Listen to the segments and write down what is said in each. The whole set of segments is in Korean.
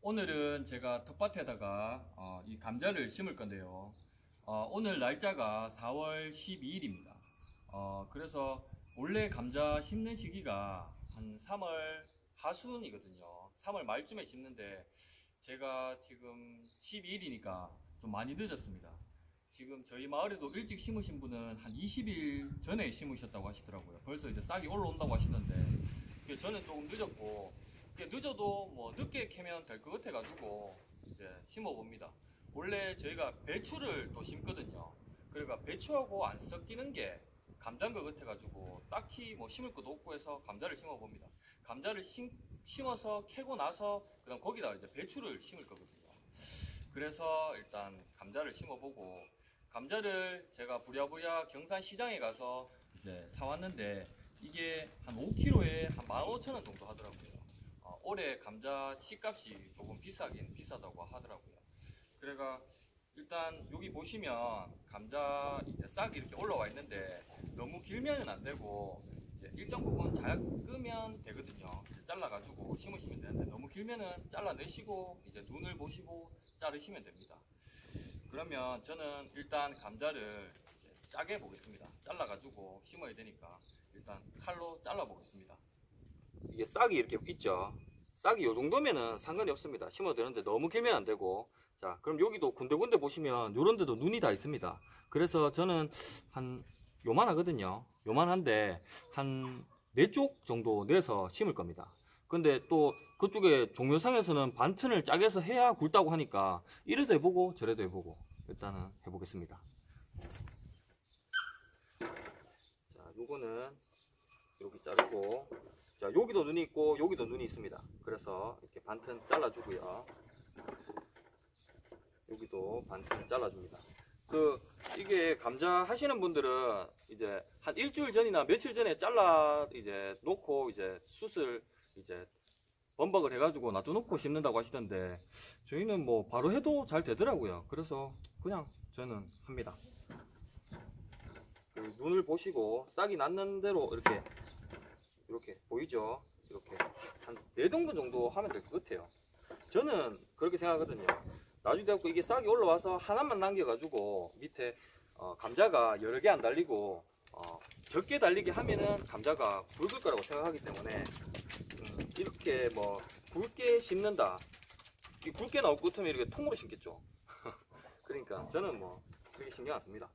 오늘은 제가 텃밭에다가 어, 이 감자를 심을 건데요. 어, 오늘 날짜가 4월 12일입니다. 어, 그래서 원래 감자 심는 시기가 한 3월 하순이거든요. 3월 말쯤에 심는데 제가 지금 12일이니까 좀 많이 늦었습니다. 지금 저희 마을에도 일찍 심으신 분은 한 20일 전에 심으셨다고 하시더라고요. 벌써 이제 싹이 올라온다고 하시던데 그 저는 조금 늦었고 늦어도 뭐 늦게 캐면 될 것 같아 가지고 이제 심어 봅니다. 원래 저희가 배추를 또 심거든요. 그러니까 배추하고 안 섞이는 게 감자인 것 같아 가지고 딱히 뭐 심을 것도 없고 해서 감자를 심어 봅니다. 감자를 심, 심어서 캐고 나서 그 다음 거기다 이제 배추를 심을 거거든요. 그래서 일단 감자를 심어 보고 감자를 제가 부랴부랴 경산 시장에 가서 이제 사왔는데 이게 한 5kg에 한 15,000원 정도 하더라고요. 어, 올해 감자 씨값이 조금 비싸긴 비싸다고 하더라고요. 그래가 일단 여기 보시면 감자 이제 싹이 이렇게 올라와 있는데 너무 길면은 안 되고 일정 부분 작으면 되거든요. 잘라가지고 심으시면 되는데 너무 길면은 잘라내시고 이제 눈을 보시고 자르시면 됩니다. 그러면 저는 일단 감자를 짜게 보겠습니다. 잘라가지고 심어야 되니까 일단 칼로 잘라 보겠습니다. 이게 싹이 이렇게 있죠. 싹이 요 정도면은 상관이 없습니다. 심어도 되는데 너무 길면 안 되고. 자, 그럼 여기도 군데군데 보시면 요런 데도 눈이 다 있습니다. 그래서 저는 한 요만하거든요. 요만한데 한 네 쪽 정도 내서 심을 겁니다. 근데 또 그쪽에 종묘상에서는 반튼을 짜게서 해야 굵다고 하니까 이래도 해보고 저래도 해보고 일단은 해보겠습니다. 자, 요거는 이렇게 자르고 자, 여기도 눈이 있고 여기도 눈이 있습니다. 그래서 이렇게 반튼 잘라주고요. 여기도 반튼 잘라줍니다. 그 이게 감자 하시는 분들은 이제 한 일주일 전이나 며칠 전에 잘라 이제 놓고 이제 숯을 이제 범벅을 해가지고 놔둬놓고 심는다고 하시던데 저희는 뭐 바로 해도 잘 되더라고요. 그래서 그냥 저는 합니다. 그 눈을 보시고 싹이 났는 대로 이렇게 이렇게 보이죠? 이렇게 한네 등분 정도 하면 될 것 같아요. 저는 그렇게 생각하거든요. 나중에 되고 이게 싹이 올라와서 하나만 남겨가지고 밑에 어, 감자가 여러 개 안 달리고 어, 적게 달리게 하면은 감자가 굵을 거라고 생각하기 때문에 음, 이렇게 뭐 굵게 심는다. 이 굵게 나올 것 같으면 이렇게 통으로 심겠죠. 그러니까 저는 뭐 그렇게 신경 안 씁니다.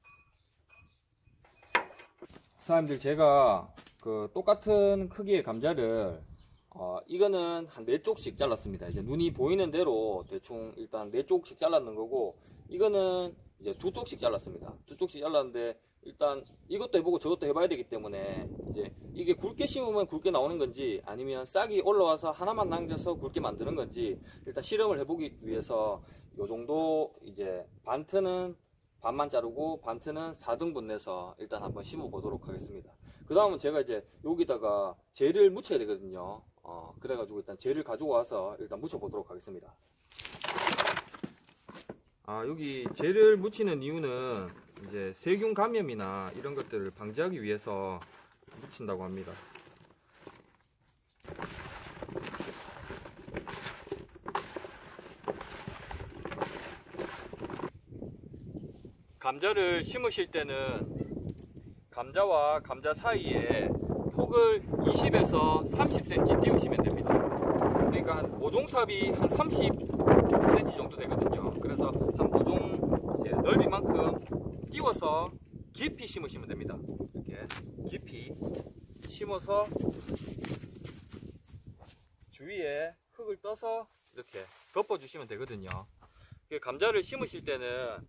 사장님들 제가 그 똑같은 크기의 감자를 어, 이거는 한네 쪽씩 잘랐습니다. 이제 눈이 보이는 대로 대충 일단 네 쪽씩 잘랐는 거고 이거는 이제 두 쪽씩 잘랐습니다. 두 쪽씩 잘랐는데 일단 이것도 해보고 저것도 해봐야 되기 때문에 이제 이게 굵게 심으면 굵게 나오는 건지 아니면 싹이 올라와서 하나만 남겨서 굵게 만드는 건지 일단 실험을 해보기 위해서 요 정도 이제 반트는 반만 자르고 반트는 4등분 내서 일단 한번 심어 보도록 하겠습니다. 그 다음은 제가 이제 여기다가 젤을 묻혀야 되거든요. 어, 그래가지고 일단 젤을 가지고 와서 일단 묻혀 보도록 하겠습니다. 아, 여기 젤을 묻히는 이유는 이제 세균 감염이나 이런 것들을 방지하기 위해서 묻힌다고 합니다. 감자를 심으실 때는 감자와 감자 사이에 폭을 20에서 30cm 띄우시면 됩니다. 그러니까 한 모종삽이 한 30cm 정도 되거든요. 그래서 한 이제 넓이만큼 띄워서 깊이 심으시면 됩니다. 이렇게 깊이 심어서 주위에 흙을 떠서 이렇게 덮어주시면 되거든요. 감자를 심으실 때는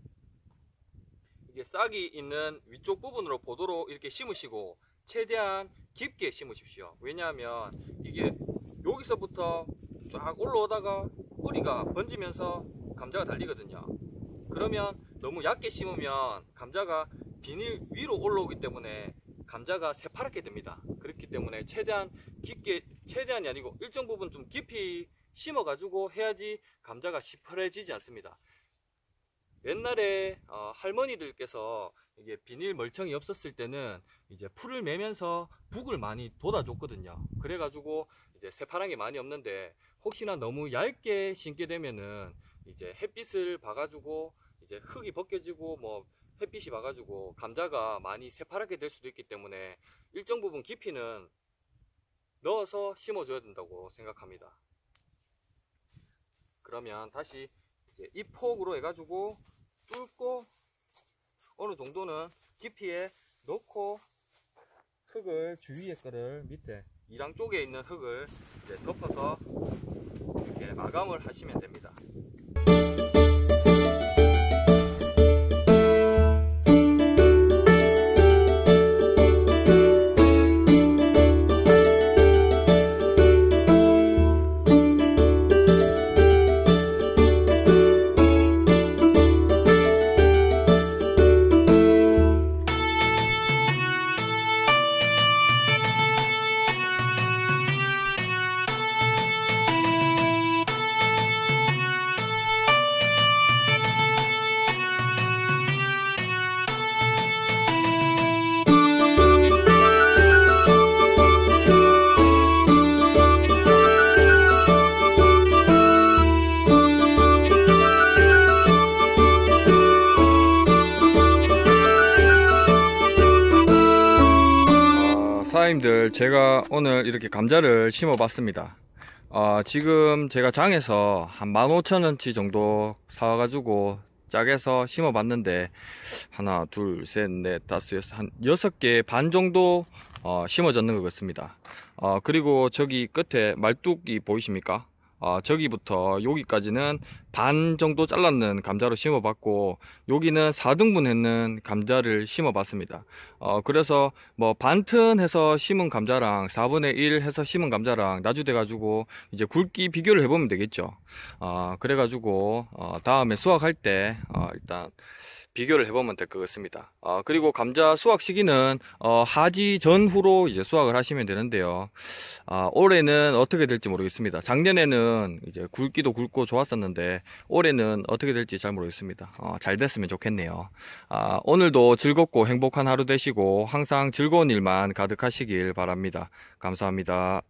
이게 싹이 있는 위쪽 부분으로 보도록 이렇게 심으시고 최대한 깊게 심으십시오. 왜냐하면 이게 여기서부터 쫙 올라오다가 뿌리가 번지면서 감자가 달리거든요. 그러면 너무 얕게 심으면 감자가 비닐 위로 올라오기 때문에 감자가 새파랗게 됩니다. 그렇기 때문에 최대한 깊게, 최대한이 아니고 일정 부분 좀 깊이 심어가지고 해야지 감자가 시퍼레지지 않습니다. 옛날에 어, 할머니들께서 이게 비닐 멀쩡히 없었을 때는 이제 풀을 매면서 북을 많이 돋아줬거든요. 그래가지고 이제 새파란 게 많이 없는데 혹시나 너무 얇게 심게 되면은 이제 햇빛을 봐가지고 이제 흙이 벗겨지고 뭐 햇빛이 봐가지고 감자가 많이 새파랗게 될 수도 있기 때문에 일정 부분 깊이는 넣어서 심어줘야 된다고 생각합니다. 그러면 다시 이제 이 폭으로 해가지고 뚫고 어느 정도는 깊이에 넣고 흙을 주위의 거를 밑에 이랑 쪽에 있는 흙을 이제 덮어서 이렇게 마감을 하시면 됩니다. 어, 사장님들 제가 오늘 이렇게 감자를 심어 봤습니다. 어, 지금 제가 장에서 한 15,000원치 정도 사와가지고 짝에서 심어 봤는데 하나 둘셋넷 다섯 여섯 한 여섯 개 반 정도 어, 심어졌는 것 같습니다. 어, 그리고 저기 끝에 말뚝이 보이십니까 어, 저기부터 여기까지는 반 정도 잘랐는 감자로 심어봤고 여기는 4등분 했는 감자를 심어봤습니다. 어, 그래서 뭐 반튼 해서 심은 감자랑 4분의 1 해서 심은 감자랑 나주돼가지고 이제 굵기 비교를 해보면 되겠죠. 어, 그래가지고 어, 다음에 수확할 때 어, 일단 비교를 해보면 될 것 같습니다. 어, 그리고 감자 수확 시기는 어, 하지 전후로 이제 수확을 하시면 되는데요. 아, 올해는 어떻게 될지 모르겠습니다. 작년에는 이제 굵기도 굵고 좋았었는데 올해는 어떻게 될지 잘 모르겠습니다. 어, 잘 됐으면 좋겠네요. 아, 오늘도 즐겁고 행복한 하루 되시고 항상 즐거운 일만 가득하시길 바랍니다. 감사합니다.